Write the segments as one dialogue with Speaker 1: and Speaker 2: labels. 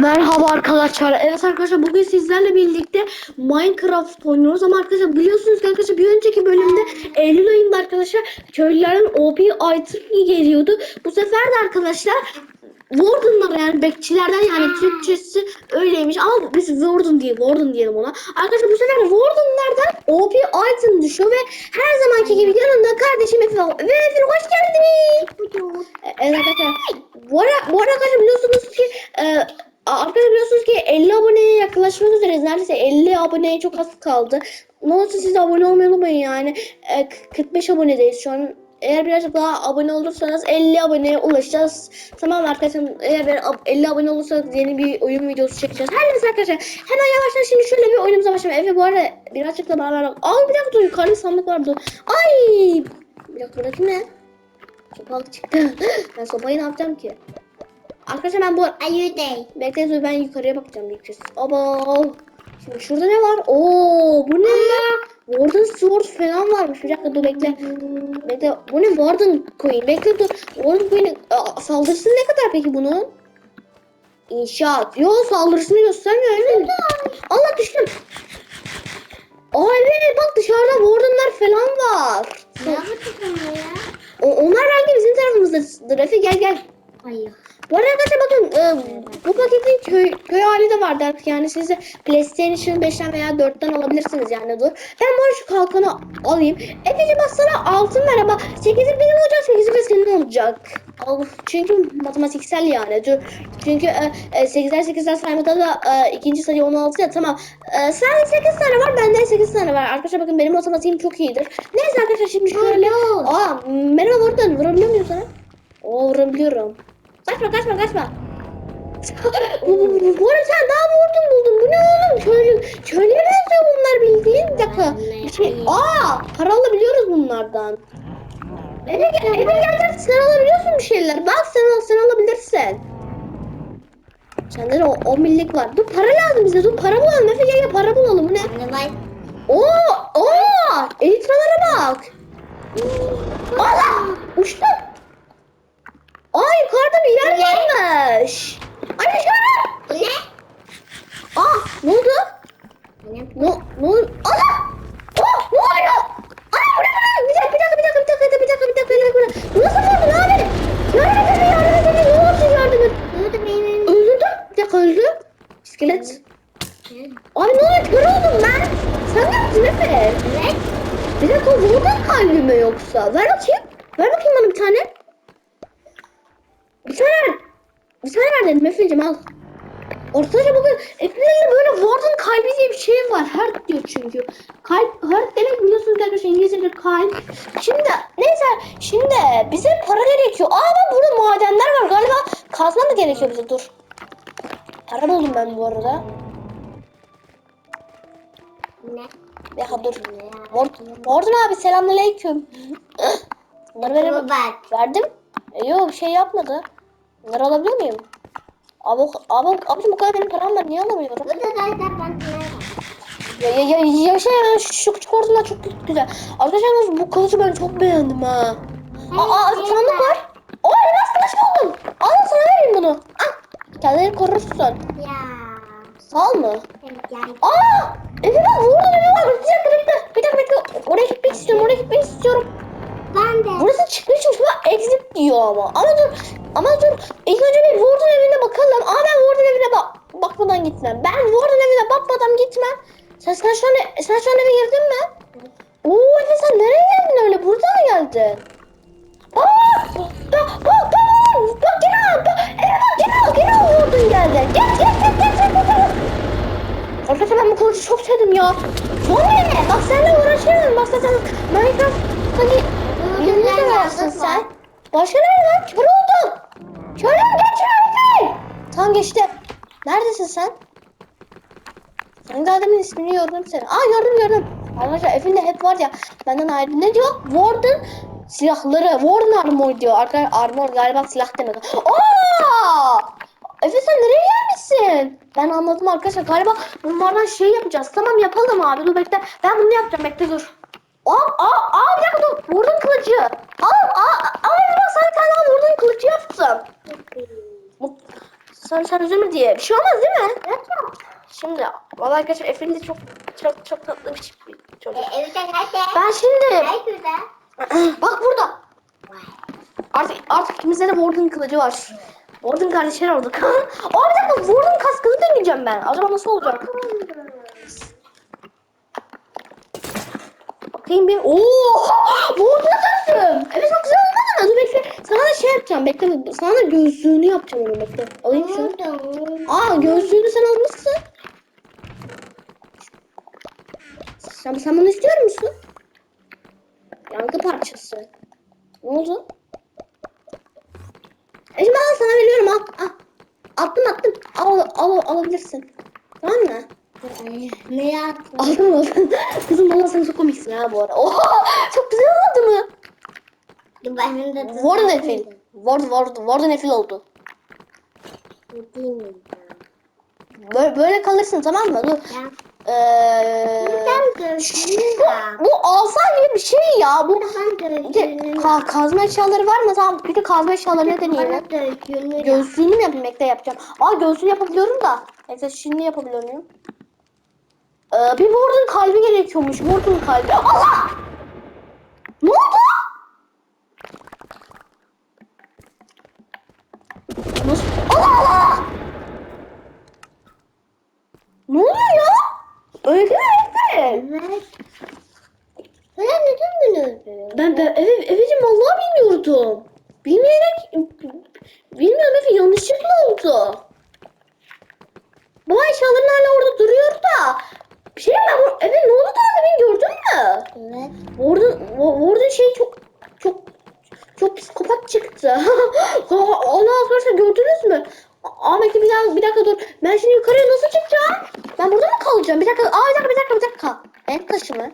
Speaker 1: Merhaba arkadaşlar. Evet arkadaşlar bugün sizlerle birlikte Minecraft oynuyoruz ama arkadaşlar biliyorsunuz ki arkadaşlar bir önceki bölümde Eylül ayında arkadaşlar köylülerin OP item geliyordu. Bu sefer de arkadaşlar Warden'lar yani bekçilerden yani Türkçesi öyleymiş ama biz Warden diye Warden diyelim ona. Arkadaşlar bu sefer Warden'lardan OP item düşüyor ve her zamanki gibi yanında kardeşim Efe. Ve Efe hoş geldiniz. Evet arkadaşlar bu ara, bu ara arkadaşlar biliyorsunuz ki e, arkadaşlar biliyorsunuz ki 50 aboneye yaklaşmak üzereyiz. Neredeyse 50 aboneye çok az kaldı. Ne olursa siz abone olmayı unutmayın yani. E, 45 abonedeyiz şu an. Eğer birazcık daha abone olursanız 50 aboneye ulaşacağız. Tamam arkadaşlar eğer ben ab- 50 abone olursanız yeni bir oyun videosu çekeceğiz. Her neyse arkadaşlar hemen yavaştan şimdi şöyle bir oyunumuza başlayalım. Efe bu arada birazcık da beraber Aa bir dakika dur yukarıda sandık vardı. Ay bir dakika buradaki ne? Sopalık çıktı. ben sopayı ne yapacağım ki? Arkadaşlar ben bu... Bekleyin dur ben yukarıya bakacağım ilk kez. Aba. Şimdi şurada ne var? Oo bu ne? Warden Sword falan varmış. Bir dakika dur bekle. Bekle. Bu ne? Warden Coin. Bekle dur. Warden Coin'in Aa, saldırısı ne kadar peki bunun? İnşaat. Yo saldırısını göstermiyor öyle mi? Allah düştüm. Aa evet bak dışarıda Warden'lar falan var.
Speaker 2: Ne yapıyorsun ya?
Speaker 1: O, onlar belki bizim tarafımızdadır. Efe gel gel.
Speaker 2: Hayır.
Speaker 1: Bu arada arkadaşlar bakın e, bu paketin köy, köy hali de vardı artık yani siz de PlayStation 5'ten veya 4'ten alabilirsiniz yani dur. Ben bu şu kalkanı alayım. Efe'cim sana altın ver ama 8'i benim olacak 8'i de senin olacak. Al, çünkü matematiksel yani. Çünkü e, e, 8'ler 8'ler saymada da e, ikinci sayı 16 ya tamam. E, sen 8 tane var bende 8 tane var. Arkadaşlar bakın benim matematiğim çok iyidir. Neyse arkadaşlar şimdi şöyle. Aa merhaba buradan vurabiliyor muyum sana? Oo vurabiliyorum. Kaçma kaçma kaçma. bu, arada sen daha vurdun buldun. Bu ne oğlum? Köylü, köylüye benziyor bunlar bildiğin. Dakika. Bir şey. Aa para alabiliyoruz bunlardan. Eve eve gel sen alabiliyorsun bir şeyler. Bak sen al, sen alabilirsin. Sende de o 10 millik var. Dur para lazım bize. Dur para bulalım. Efe gel gel para bulalım. Bu ne? Oo! Oo! Elitralara bak. Allah! Uçtum. Yer varmış. Dışarı.
Speaker 2: Bu ne?
Speaker 1: Aa ne oldu?
Speaker 2: Ne?
Speaker 1: Ne, ne oldu? Allah! Oh, ne oluyor? Ay bu ne bu ne? Bir dakika bir dakika bir dakika bir dakika bir dakika bir dakika bir dakika. Bu nasıl oldu abi? Yardım edin yardım edin. Ne oldu yardım edin?
Speaker 2: Oldu benim?
Speaker 1: Öldürdüm. Bir dakika öldü. İskelet. Abi ne oluyor? Kör oldum ben. Sen ne yaptın Efe?
Speaker 2: Evet.
Speaker 1: Bir dakika vurdun kalbi mi yoksa? Ver bakayım. Ver bakayım bana bir tane. Tane ver. Bir tane ver dedim Efe'cim al. Ortaca bugün Efe'nin böyle Warden kalbi diye bir şey var. Heart diyor çünkü. Kalp, heart demek biliyorsunuz arkadaşlar İngilizce'de kalp. Şimdi neyse şimdi bize para gerekiyor. Aa bak burada madenler var galiba. Kazma mı gerekiyor bize dur. Para buldum ben bu arada.
Speaker 2: Ne?
Speaker 1: Dakika dur. Warden abi selamünaleyküm. Bunları veremem. Verdim. E, yok bir şey yapmadı. Bunları alabiliyor muyum? Abi, abi, abicim bu kadar benim param var niye alamıyorum?
Speaker 2: Bu da zaten pantolon var.
Speaker 1: Ya, ya, ya, ya şey ya, şu, küçük hortumlar çok güzel. Arkadaşlar bu kılıcı ben çok beğendim ha. Aa, aa sandık var. Aa elmas kılıç buldum. Al sana vereyim bunu. Al. Kendini korursun.
Speaker 2: Ya.
Speaker 1: Sağ mı?
Speaker 2: Evet yani.
Speaker 1: Aa! Efe bak vurdu beni var. Bir dakika bekle. Bir dakika bekle. Oraya gitmek istiyorum. Oraya gitmek istiyorum.
Speaker 2: Ben de.
Speaker 1: Burası çıkmış uçma exit diyor ama. Ama dur. Ama dur. İlk önce bir Warden evine bakalım. Ama ben Warden evine bak bakmadan gitmem. Ben Warden evine bakmadan gitmem. Sen, sen şu an, sen şu an eve girdin mi? Oo Efe sen nereye geldin öyle? Burada mı geldin? Aa! Bak bak bak bak bak gene. Bak, Efe bak gene. Gene Warden geldi. Gel gel gel gel gel gel. gel. Arkadaşlar ben bu kılıcı çok sevdim ya. Son ne? Bak seninle uğraşıyorum. Bak sen Minecraft hani varsın sen. Başka nerede var? Kör oldum. Körüm geç Efe. Tamam geçti. Neredesin sen? Senin demin ismini gördüm seni. Aa gördüm gördüm. Arkadaşlar Efe'nin de hep var ya benden ayrı. Ne diyor? Warden silahları. Warden armor diyor. Arkadaşlar armor galiba silah demek. Aa! Efe sen nereye gelmişsin? Ben anladım arkadaşlar. Galiba bunlardan şey yapacağız. Tamam yapalım abi. Dur bekle. Ben bunu yapacağım. Bekle dur. Aa, aa, aa bir dakika dur. Vurdun kılıcı. Al, aa, aa, bak sana bir tane daha vurdun kılıcı yaptım. Sen sen üzülme diye. Bir şey olmaz değil mi?
Speaker 2: Yok yok.
Speaker 1: Şimdi vallahi arkadaşlar Efe'nin de çok çok çok tatlı bir çocuk.
Speaker 2: E, evde nerede?
Speaker 1: Ben şimdi bak burada. Artık artık ikimizde de Warden kılıcı var. Warden kardeşler olduk. Aa bir dakika Warden kaskını deneyeceğim ben. Acaba nasıl olacak? Bakayım bir. Oo! Warden taktım. Evet çok güzel olmadı mı? Dur bekle. Sana da şey yapacağım. Bekle. Sana da gözlüğünü yapacağım onu bekle. Alayım şunu. Aa gözlüğünü sen almışsın. Sen, sen bunu istiyor musun? Yankı parçası. Ne oldu? E şimdi al sana veriyorum al. al. Attım attım. Al, al, alabilirsin. Tamam mı?
Speaker 2: Ne yaptın?
Speaker 1: Aldım aldım. Kızım valla sen çok komiksin ha bu arada. Oha çok güzel olmadı mı?
Speaker 2: Benim de
Speaker 1: Warden Efil. Warden, Warden, Warden Efil oldu. Böyle, böyle kalırsın tamam mı? Dur.
Speaker 2: Ya.
Speaker 1: Ee,
Speaker 2: gözlüğünü yap.
Speaker 1: bu asa gibi bir şey ya. Bu bir
Speaker 2: gözlüğünü
Speaker 1: ka- kazma eşyaları var mı? Tamam bir de kazma eşyalarını deneyelim.
Speaker 2: Gözlüğünü.
Speaker 1: Gözlüğünü mü yapayım? Bekle yapacağım. Aa gözlüğü yapabiliyorum da. Bekle şimdi yapabiliyor muyum? Ee, bir Warden kalbi gerekiyormuş. Warden kalbi. Allah! Ne oldu? Nasıl? Allah Allah! Ne oluyor ya? Öyle mi?
Speaker 2: Evet. Sen neden beni öldürüyorsun?
Speaker 1: Ben, ben Efe, Efe'cim vallahi bilmiyordum. Bilmeyerek, bilmiyorum Efe yanlışlıkla oldu. Bu eşyaların hala orada duruyor da. Bir şey mi? Bu, Efe ne oldu da demin gördün mü?
Speaker 2: Evet.
Speaker 1: Orada, orada şey çok, çok, çok psikopat çıktı. Allah arkadaşlar gördünüz mü? Bekle bir dakika, bir dakika dur. Ben şimdi yukarıya nasıl çıkacağım? Ben burada mı kalacağım? Bir dakika, aa bir dakika, bir dakika, bir dakika. En taşı mı?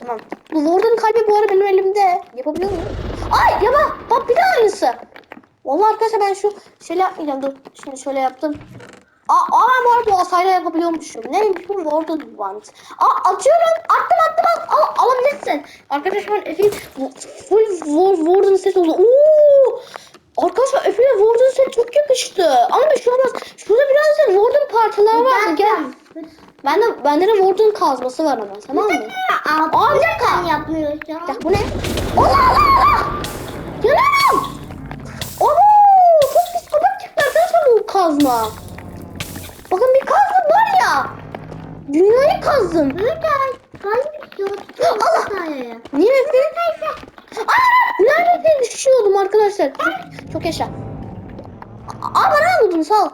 Speaker 1: Tamam. Bu Warden kalbi bu ara benim elimde. Yapabiliyor muyum? Ay yaba bak bir daha aynısı. Vallahi arkadaşlar ben şu şöyle yapmayacağım. Dur şimdi şöyle yaptım. Aa, aa ben bu arada asayla yapabiliyormuşum. Neymiş bu Warden Wand. Aa atıyorum. Attım attım al, al alabilirsin. Arkadaşlar ben bu- full war, Warden set oldu. Oo! Arkadaşlar Efe'ye Warden set çok yakıştı. Ama bir şey olmaz. Şurada biraz da Warden parçaları var. Gel. Bende, bende de Warden kazması var ama tamam mı? Aa bir dakika.
Speaker 2: Sen yapmıyorsun.
Speaker 1: Ya bu ne? Allah Allah Allah! Yanıyorum! Oo, çok psikopat çıktı arkadaşlar bu kazma. Ya. Dünyayı kazdım.
Speaker 2: Burada kalmış yok.
Speaker 1: Allah! Efendim? Aa, neredeyse düşüyordum arkadaşlar. Çok, yaşa. Aa bana almadın sağ ol.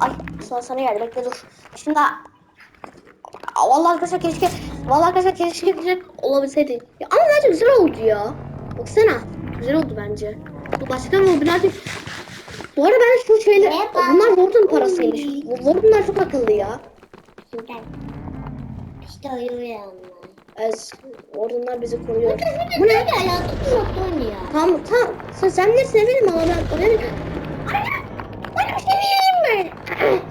Speaker 1: Ay sana sana geldi bekle dur. Şimdi Aa, Vallahi arkadaşlar keşke Vallahi arkadaşlar keşke güzel olabilseydi. Ya ama bence güzel oldu ya. Baksana. Güzel oldu bence. Bu başka mı birazcık bu arada ben şu şeyler bunlar Warden parasıymış. Warden'lar çok akıllı ya.
Speaker 2: Şimdi işte uyuyorum.
Speaker 1: Ez Warden'lar bizi koruyor.
Speaker 2: Bu ne?
Speaker 1: Tamam tamam. Sen, sen bilirsin eminim ama ben oraya Anne! Bana bir şey diyeyim mi?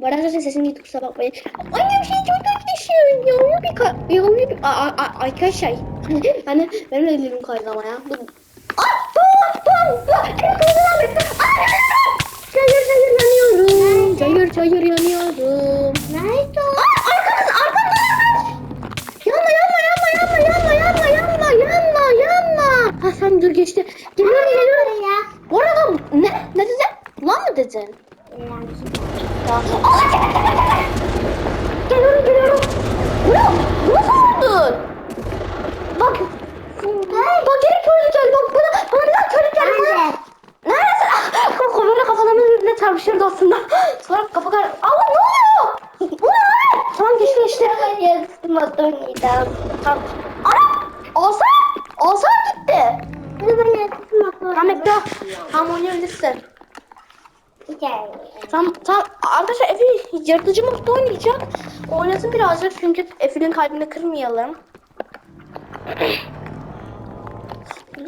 Speaker 1: Bu arada arkadaşlar sesim gitti kusura bakmayın. Annem şey çok kötüleşiyor. Yavru bir ka... Yavru bir... Arkadaşlar. de, benim de ellerim kaydı ama ya. Dur. Ay! Dur! Dur! Dur! Hayır hayır yanıyorum.
Speaker 2: Nerede o?
Speaker 1: Aa, arkamız arkamız arkamız. Yanma yanma yanma yanma yanma yanma yanma yanma. Ha sen dur geçti. Geliyorum geliyorum.
Speaker 2: Ya.
Speaker 1: Bu arada ne? Ne dedin? Lan mı dedin? Ya. Allah Geliyorum geliyorum. Vural nasıl vurdun? Bak. Bak geri körlük geldi. Bak bana, bana bir daha körlük geldi.
Speaker 2: Nerede?
Speaker 1: Nerede? Ah, Kamera kafalarımın birbirine çarpışırdı aslında. Sonra kafa kar... Allah ne oluyor? Bu ne? Tamam geçti geçti.
Speaker 2: Yazdım oynayacağım.
Speaker 1: Tamam. Ana! Asa! Asa gitti.
Speaker 2: Bunu ben yazdım
Speaker 1: Tamam bekle. Tamam oynayabilirsin. Tamam tamam. Arkadaşlar Efe yaratıcı modda oynayacak. Oynasın birazcık çünkü Efe'nin kalbini kırmayalım.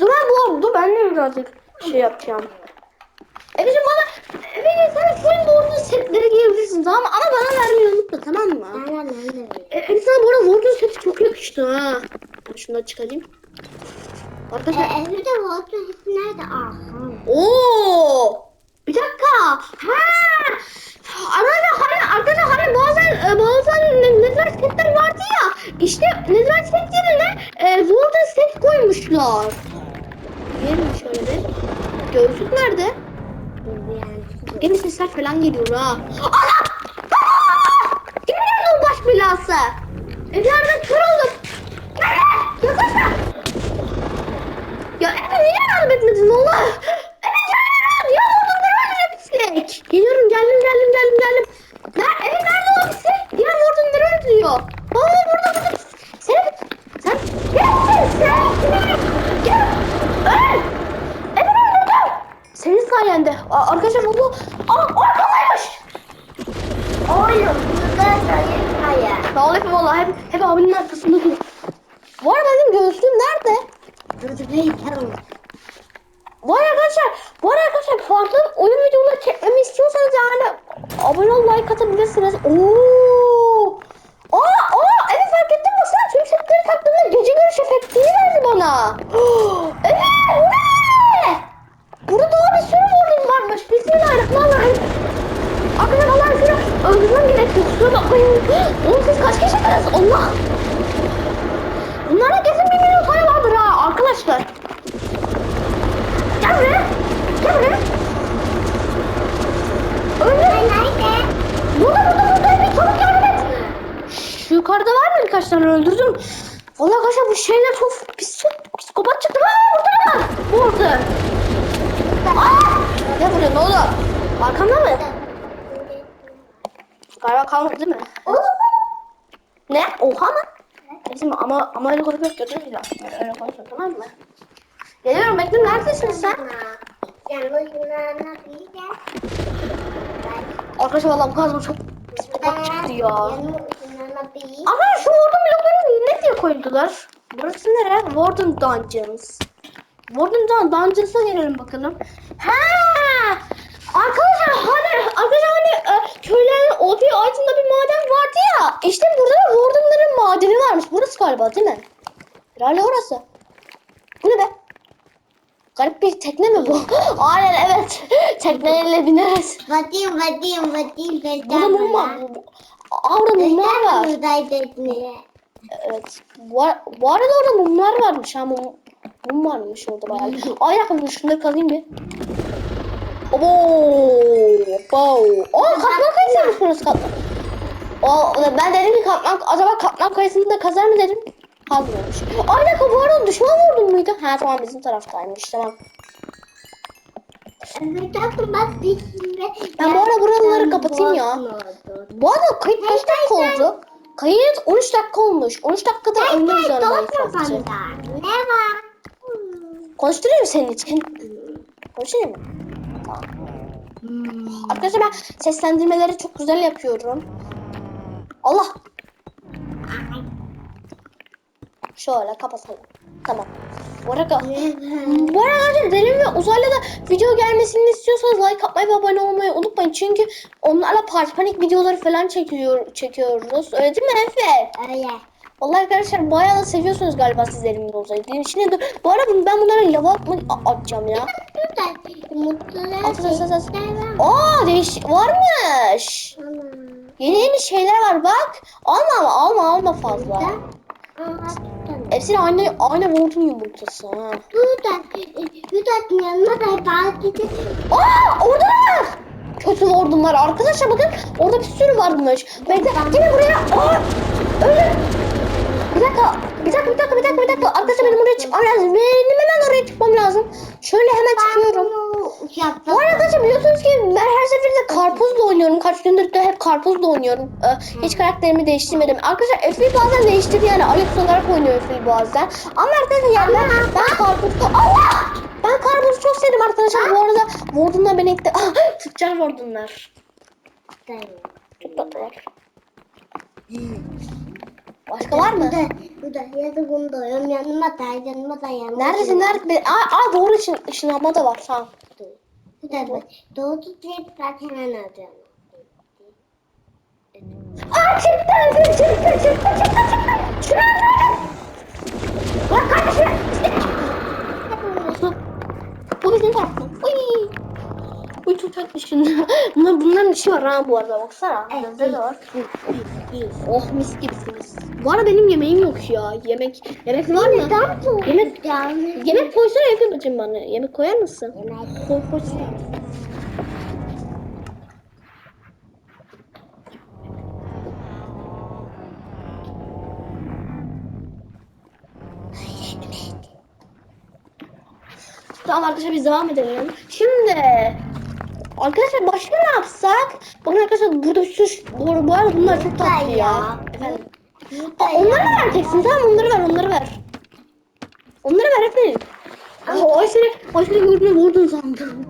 Speaker 1: dur ben bu dur ben de birazcık şey yapacağım. Efe'cim bana Efe sen full Warden setleri giyebilirsin tamam mı? Ama bana vermeyi unutma tamam mı?
Speaker 2: Nerede nerede?
Speaker 1: E, Efe sana bu arada Warden seti çok yakıştı ha. Ben şunu da çıkarayım. Arkadaşlar
Speaker 2: Ee, bir de Volkan hep nerede? Aha.
Speaker 1: Oo! Bir dakika. Ha! Arkadaşlar hani arkadaşlar hani bazen e, bazen ne- network setler vardı ya. İşte network set yerine e, Volta set koymuşlar. Gelin şöyle. Gözlük nerede? Yeni sesler falan geliyor ha. Ana! O baş belası. Evlerden kör oldum. Gel! Yaklaşma! Ya Efe niye yardım etmedin Allah? Efe gel! Ya oğlum ben öyle pislik. Geliyorum geldim geldim geldim geldim. Ner Efe nerede o pislik? Diğer vurdun nereye öldürüyor? Aa burada burada. Sen sen gel sen gel. Öl. Efe öldürdüm. Senin sayende. Aa, arkadaşlar bu bu. Aa arkalaymış.
Speaker 2: Oğlum burada sayın hayır.
Speaker 1: Sağ ol Efe valla hep, hep abinin arkasında dur. Arada benim göğsüm nerede?
Speaker 2: Heykel var.
Speaker 1: Bu arada arkadaşlar, bu arada arkadaşlar farklı oyun videoları çekmemi istiyorsanız yani abone ol, like atabilirsiniz. Oo! Aa, aa, evet fark ettim baksana tüm setleri taktığımda gece görüş efektini verdi bana. evet, bu ne? Burada daha bir sürü varmış. Bismillahirrahmanirrahim. Arkadaşlar Allah'ın seni öldürmem gerekiyor. Kusura bakmayın. Oğlum siz kaç kişisiniz? Allah. Bunlara kesin bir milyon sayı vardır ha arkadaşlar. Gel buraya. Gel buraya. Öldür. Burada burada burada bir çabuk yardım et. Şu yukarıda var mı birkaç tane öldürdüm. Vallahi arkadaşlar bu şeyler çok pis, psikopat çıktı. Aa burada da var. Bu orada. Aa! Ne vuruyorsun oğlum? Arkamda mı? Galiba kalmadı değil mi? Ne? Oha mı? Bizim ama ama öyle konuşmak kötü değil. Öyle konuşma tamam mı? Geliyorum bekle neredesin sen? Arkadaşlar valla bu kazma çok psikopat çıktı ya. Ama şu Warden bloklarını ne diye koydular? Burası nere? Warden Dungeons. Warden Dun Dungeons'a gelelim bakalım. Ha! Arkadaşlar hani arkadaşlar hani e, köylerin olduğu altında bir maden vardı ya. İşte burada da Warden'ların madeni varmış. Burası galiba değil mi? Herhalde orası. Bu ne be? Garip bir tekne mi bu? Aynen evet. Tekneyle bineriz.
Speaker 2: Vadim vadim vadim
Speaker 1: Burada mum var. Aa burada mumlar var.
Speaker 2: Buradaydı niye?
Speaker 1: Evet. Bu, bu arada orada mumlar varmış ha mum, mum varmış orada bayağı. Ay yakın şunları kazayım bir. Obo! Obo! Oo katman kayısıymış burası katman. O, ben dedim ki katman, acaba katman kayısını da kazar mı dedim. Kazmıyormuş. Ay dakika bu arada düşman vurdun muydu? Ha tamam bizim taraftaymış tamam. Ben bu ara buraları kapatayım ya. Bu arada kayıt kaç dakika oldu? Kayıt 13 dakika olmuş. 13 dakikada yani Minecraft'ı.
Speaker 2: Ne var?
Speaker 1: Konuşturayım senin için? Konuşayım mı? Tamam. Arkadaşlar ben seslendirmeleri çok güzel yapıyorum. Allah. Şöyle kapatalım. Tamam. Bu arada, bu arada Derin ve Uzay'la da video gelmesini istiyorsanız like atmayı ve abone olmayı unutmayın. Çünkü onlarla parti panik videoları falan çekiyor, çekiyoruz. Öyle değil mi Efe?
Speaker 2: Öyle.
Speaker 1: Vallahi arkadaşlar bayağı da seviyorsunuz galiba siz Derin ve Uzay'ı. Derin içine de, bu arada ben bunlara lava atmak atacağım ya.
Speaker 2: Mutlular
Speaker 1: At, at, at, at.
Speaker 2: var.
Speaker 1: Aa değiş varmış.
Speaker 2: Ana.
Speaker 1: Yeni yeni şeyler var bak. Alma alma alma fazla.
Speaker 2: Burada. Aa,
Speaker 1: Hepsi aynı aynı Volt'un yumurtası ha.
Speaker 2: Burada. Burada yanına da belki de
Speaker 1: Aa orada da var. Kötü Volt'unlar arkadaşlar bakın orada bir sürü varmış. Bekle gelin buraya. Aa öyle. Bir dakika, bir dakika, bir dakika, bir dakika, bir dakika. Arkadaşlar benim oraya çıkmam lazım. Benim hemen oraya çıkmam lazım. Şöyle hemen çıkıyorum. Bu arkadaşlar biliyorsunuz ki ben her seferinde karpuzla oynuyorum. Kaç gündür de hep karpuzla oynuyorum. Ee, hiç karakterimi değiştirmedim. Arkadaşlar Efe'yi bazen değiştirdi yani Alex olarak oynuyor Efe'yi bazen. Ama arkadaşlar yani ben, ben karpuz... Allah! Ben karpuzu çok sevdim arkadaşlar. Bu arada Warden'lar beni ekti. Ah, tüccar Warden'lar. Çok tatlılar. Başka var mı?
Speaker 2: Burada, burada ya da bunu doyuyorum yanıma da yanıma da yanıma.
Speaker 1: Neredesin? Nerede? Aa, aa doğru ışın, ışınlanma da var. Tamam.
Speaker 2: Burada doğru titreyip zaten hemen alacağım.
Speaker 1: Aa çıktı, çıktı, çıktı, çıktı, çıktı. Şunu öldürelim. Bırak kardeşim. Bu bizim taraftan. Uy. Uy çok tatlı şimdi. Bunlar, bunların işi var ha bu arada baksana.
Speaker 2: Evet.
Speaker 1: De var. Oh mis gibisiniz. Bu arada benim yemeğim yok ya. Yemek yemek var mı?
Speaker 2: Neden bu?
Speaker 1: Yemek-
Speaker 2: Yani.
Speaker 1: Yemek koysana Efe'cim bana. Yemek koyar mısın?
Speaker 2: Yemek.
Speaker 1: Koy koysana. Tamam arkadaşlar biz devam edelim. Şimdi arkadaşlar başka ne yapsak? Bakın arkadaşlar burada şu bu, bu arada bunlar çok tatlı ya.
Speaker 2: ya.
Speaker 1: Efendim. Aa, onları vereceksin tamam onları ver onları ver. Onları ver efendim. Aa, ay seni, ay seni gördüğüne vurdun sandım.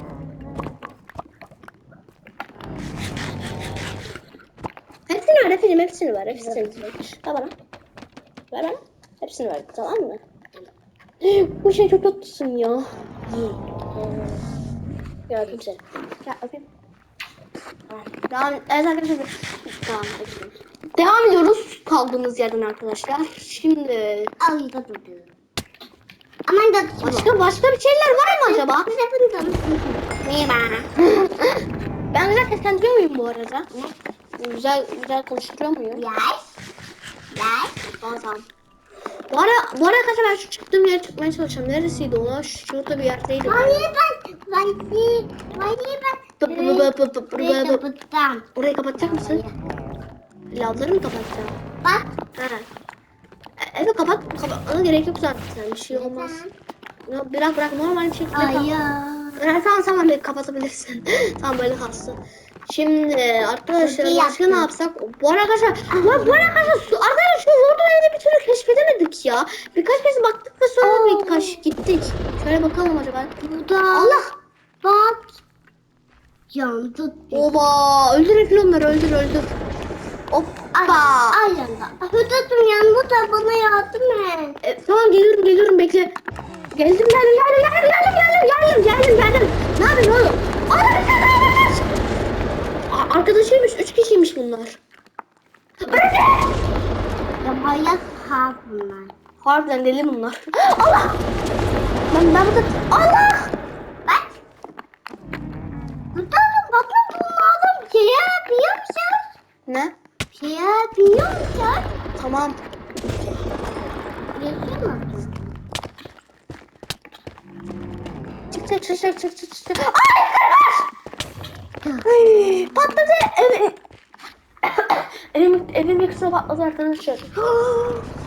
Speaker 1: Hepsini ver efendim hepsini ver hepsini ver. Ver bana. Ver bana. Hepsini ver tamam mı? Bu şey çok tatlısın ya. Gördüm seni. Ya öpeyim. Devam, evet arkadaşlar. Devam edelim. Devam ediyoruz kaldığımız yerden arkadaşlar. Şimdi
Speaker 2: Al da. Aman da
Speaker 1: başka başka bir şeyler var mı acaba?
Speaker 2: Merhaba. Merhaba.
Speaker 1: ben güzel seslendiriyor muyum bu arada? Güzel güzel konuşturuyor muyum?
Speaker 2: Yes. Yes.
Speaker 1: Tamam. Bu ara, bu ara arkadaşlar ben şu çıktığım yere çıkmaya çalışacağım. Neresiydi o? Şurada bir yerdeydi.
Speaker 2: Hayır ben. Hayır. Hayır ben. Burayı kapatacağım.
Speaker 1: Orayı kapatacak mısın? Lavları mı kapatacağım?
Speaker 2: Bak.
Speaker 1: Ha. E- Evet kapat. Kapatmana gerek yok zaten. Bir şey olmaz. Ya, Bırak bırak normal bir şekilde kapat.
Speaker 2: Hayır.
Speaker 1: Ha, tamam tamam kapatabilirsin. tamam böyle kalsın. Şimdi arkadaşlar
Speaker 2: Peki,
Speaker 1: başka yaptım.
Speaker 2: ne
Speaker 1: yapsak? Bu arkadaşlar, lan bu arkadaşlar su, arkadaşlar şu Zordo'yu bir türlü keşfedemedik ya. Birkaç kez baktık da sonra
Speaker 2: Oo.
Speaker 1: birkaç gittik. Şöyle bakalım acaba.
Speaker 2: Burada.
Speaker 1: Allah.
Speaker 2: Bak. Yandı.
Speaker 1: Oba öldür onları öldür öldür. Hoppa.
Speaker 2: Ay, ay yanda. Hüdat'ım yandı ah, da bana yardım et.
Speaker 1: E, tamam geliyorum geliyorum bekle. Geldim geldim geldim geldim geldim geldim geldim geldim. Ne yapıyorsun oğlum? Oğlum bir Arkadaşıymış üç kişiymiş bunlar.
Speaker 2: Ya bayağı sağ bunlar.
Speaker 1: Harbiden deli bunlar. Allah! Ben ben burada Allah!
Speaker 2: Bak. Hüdatım bakın bunlardan şey yapıyor musun?
Speaker 1: Ne?
Speaker 2: Şey yapıyor musun?
Speaker 1: Tamam.
Speaker 2: Yapıyor musun?
Speaker 1: Çık çık çık çık çık çık çık. Ay kırmızı! Ay, patladı. Elim, elim, elim kısa patladı arkadaşlar.